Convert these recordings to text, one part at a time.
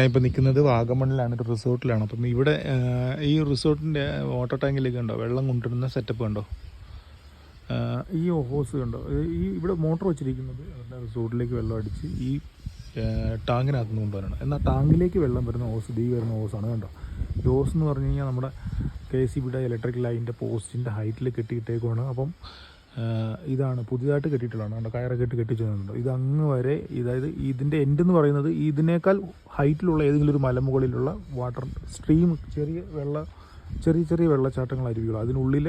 ഞാൻ ഇപ്പോൾ നിൽക്കുന്നത് വാഗമണ്ണിലാണ് ഒരു റിസോർട്ടിലാണ്. അപ്പം ഇവിടെ ഈ റിസോർട്ടിന്റെ വാട്ടർ ടാങ്കിലേക്ക് ഉണ്ടോ വെള്ളം കൊണ്ടുവരുന്ന സെറ്റപ്പ് ഉണ്ടോ ഈ ഹോസ് കണ്ടോ? ഈ- ഇവിടെ മോട്ടർ വെച്ചിരിക്കുന്നത് അവരുടെ റിസോർട്ടിലേക്ക് വെള്ളം അടിച്ച് ഈ ടാങ്കിനകത്ത് നിന്ന് കൊണ്ടുവരണം. എന്നാൽ ടാങ്കിലേക്ക് വെള്ളം വരുന്ന ഹോസ് ഡി വരുന്ന ഹോസാണ് കണ്ടോ? ഈ ഹോസ് എന്ന് പറഞ്ഞു കഴിഞ്ഞാൽ നമ്മുടെ കെ സി ബിയുടെ ഇലക്ട്രിക് ലൈനിന്റെ പോസ്റ്റിന്റെ ഹൈറ്റിൽ കെട്ടിയിട്ടേക്കുവാണ്. അപ്പം ഇതാണ്. പുതിയതായിട്ട് കെട്ടിയിട്ടുള്ളതാണ്. കണ്ടോ? കയറൊക്കെ ഇട്ട് കെട്ടിച്ചു തന്നിട്ടുണ്ട് ഇത് അങ്ങ് വരെ ഇതായത് ഇതിന്റെ എൻഡ് എന്ന് പറയുന്നത് ഇതിനേക്കാൾ ഹൈറ്റിലുള്ള ഏതെങ്കിലും ഒരു മലമുകളിലുള്ള വാട്ടർ സ്ട്രീം ചെറിയ വെള്ള ചെറിയ ചെറിയ വെള്ളച്ചാട്ടങ്ങൾ അരുവികൾ അതിനുള്ളിൽ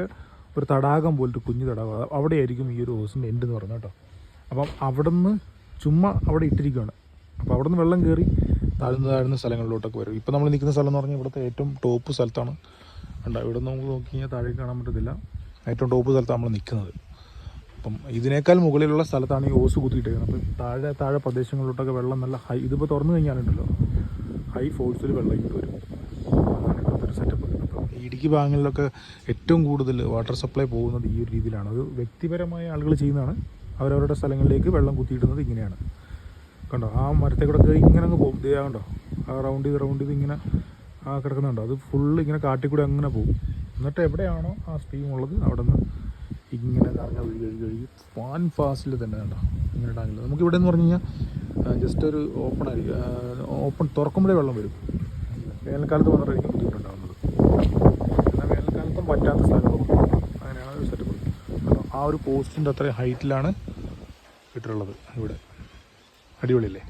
ഒരു തടാകം പോലൊരു കുഞ്ഞു തടാകം. അവിടെയായിരിക്കും ഈ ഒരു ഹോസിന്റെ എൻഡ് എന്ന് പറയുന്നത് കേട്ടോ. അപ്പം അവിടെ നിന്ന് ചുമ്മാ അവിടെ ഇട്ടിരിക്കുകയാണ്. അപ്പോൾ അവിടെ നിന്ന് വെള്ളം കയറി താഴ്ന്ന താഴ്ന്ന സ്ഥലങ്ങളിലോട്ടൊക്കെ വരും. ഇപ്പോൾ നമ്മൾ നിൽക്കുന്ന സ്ഥലം എന്ന് പറഞ്ഞാൽ ഇവിടുത്തെ ഏറ്റവും ടോപ്പ് സ്ഥലത്താണ്. കണ്ടോ? ഇവിടെ നിന്ന് നമുക്ക് നോക്കി കഴിഞ്ഞാൽ താഴേക്ക് കാണാൻ പറ്റത്തില്ല. ഏറ്റവും ടോപ്പ് സ്ഥലത്താണ് നമ്മൾ നിൽക്കുന്നത്. അപ്പം ഇതിനേക്കാൾ മുകളിലുള്ള സ്ഥലത്താണ് ഈ ഓസ് കുത്തിയിട്ടേക്കുന്നത്. അപ്പം താഴെ താഴെ പ്രദേശങ്ങളിലോട്ടൊക്കെ വെള്ളം നല്ല ഹൈ ഇതിപ്പോൾ തുറന്നു കഴിഞ്ഞാലുണ്ടല്ലോ. ഹൈ ഫോഴ്സിൽ വെള്ളം ഇങ്ങോട്ട് വരും. ഇവിടുത്തെ ഒരു സെറ്റപ്പ് അപ്പം ഇടുക്കി ഭാഗങ്ങളിലൊക്കെ ഏറ്റവും കൂടുതൽ വാട്ടർ സപ്ലൈ പോകുന്നത് ഈ ഒരു രീതിയിലാണ്. ഒരു വ്യക്തിപരമായ ആളുകൾ ചെയ്യുന്നതാണ്. അവരവരുടെ സ്ഥലങ്ങളിലേക്ക് വെള്ളം കുത്തിയിടുന്നത് ഇങ്ങനെയാണ്. കണ്ടോ? ആ മരത്തെ കൂടെ കയറി ഇങ്ങനെ അങ്ങ് പോകും. ഇതേ കണ്ടോ? ആ റൗണ്ട് ചെയ്ത് റൗണ്ട് ചെയ്ത് ഇങ്ങനെ ആ കിടക്കുന്നുണ്ടോ. അത് ഫുള്ള് ഇങ്ങനെ കാട്ടിൽ കൂടെ അങ്ങനെ പോകും. എന്നിട്ട് എവിടെയാണോ ആ സ്ട്രീം ഉള്ളത് അവിടെ നിന്ന് ഇങ്ങനെ കറങ്ങി ഒഴുകി ഒഴുകി ഒഴുകി ഫാൻ ഫാസ്റ്റിൽ തന്നെ കണ്ടോ? ഇങ്ങനെ ടാങ്കിൽ നമുക്ക് ഇവിടെ എന്ന് പറഞ്ഞു കഴിഞ്ഞാൽ ജസ്റ്റ് ഒരു ഓപ്പൺ ആയിരിക്കും. ഓപ്പൺ തുറക്കുമ്പോഴേ വെള്ളം വരും. വേനൽക്കാലത്ത് വന്നിട്ടായിരിക്കും ബുദ്ധിമുട്ടുണ്ടാകുന്നത് എന്നാൽ വേനൽക്കാലത്തും പറ്റാത്ത സ്ഥലങ്ങളും അങ്ങനെയാണ് ഒരു സെറ്റപ്പ് ആ ഒരു പോസ്റ്റിന്റെ അത്രയും ഹൈറ്റിലാണ് ഇട്ടിട്ടുള്ളത് ഇവിടെ. അടിപൊളിയല്ലേ?